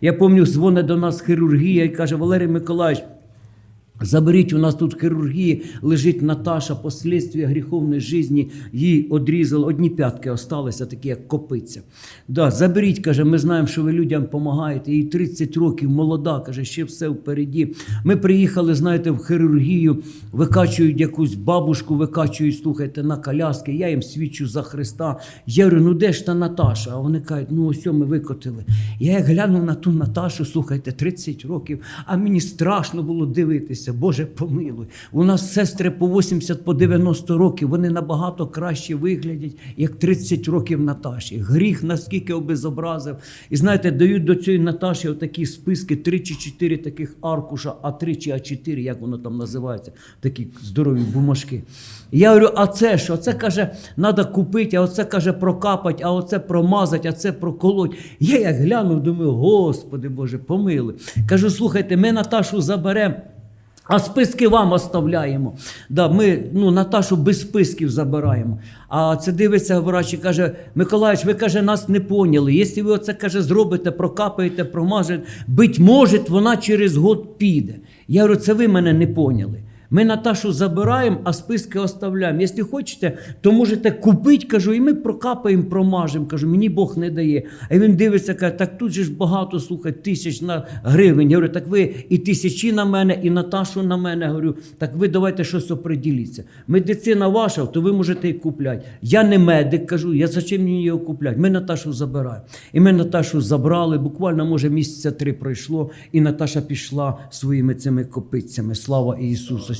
Я пам'ятаю, дзвонить до нас хірургія і каже, Валерій Миколаївич, Заберіть, у нас тут хірургії лежить Наташа, послідствия гріховної житті, їй одрізали, одні п'ятки осталися, такі як копиця. Да, заберіть, каже, ми знаємо, що ви людям допомагаєте. Їй 30 років, молода, каже, ще все впереді. Ми приїхали, знаєте, в хірургію, викачують якусь бабушку, викачують, слухайте, на коляски. Я їм свідчу за Христа. Я говорю, ну де ж та Наташа? А вони кажуть, ну ось ми викотили. Я як глянув на ту Наташу, слухайте, 30 років, а мені страшно було дивитися. Боже, помилуй. У нас сестри по 80, по 90 років, вони набагато краще виглядять, як 30 років Наташі. Гріх наскільки обезобразив. І знаєте, дають до цієї Наташі отакі списки, 3 чи 4 таких аркуша, а 3 чи А4, як воно там називається, такі здорові бумажки. Я говорю, а це що? Це каже, треба купити, а оце каже прокапати, а оце промазати, а це проколоть. Я як глянув, думаю, Господи Боже, помилуй. Кажу, слухайте, ми Наташу заберемо. А списки вам оставляємо. Да, ми ну, Наташу без списків забираємо. А це дивиться врач і каже: Миколаївич, ви каже, нас не поняли. Якщо ви оце каже, зробите, прокапаєте, промажете, бить може, вона через год піде. Я говорю, це ви мене не поняли. Ми Наташу забираємо, а списки оставляємо. Якщо хочете, то можете купити, кажу, і ми прокапаємо, промажемо. Кажу, мені Бог не дає. А він дивиться, каже, так тут же ж багато, слухай, тисяч на гривень. Я говорю, так ви і тисячі на мене, і Наташу на мене. Говорю, так ви давайте щось оприділіться. Медицина ваша, то ви можете і купляти. Я не медик, кажу, я зачем мені його купляти? Ми Наташу забираємо. І ми Наташу забрали, буквально, може, місяця три пройшло, і Наташа пішла своїми цими копицями. Слава Ісусу!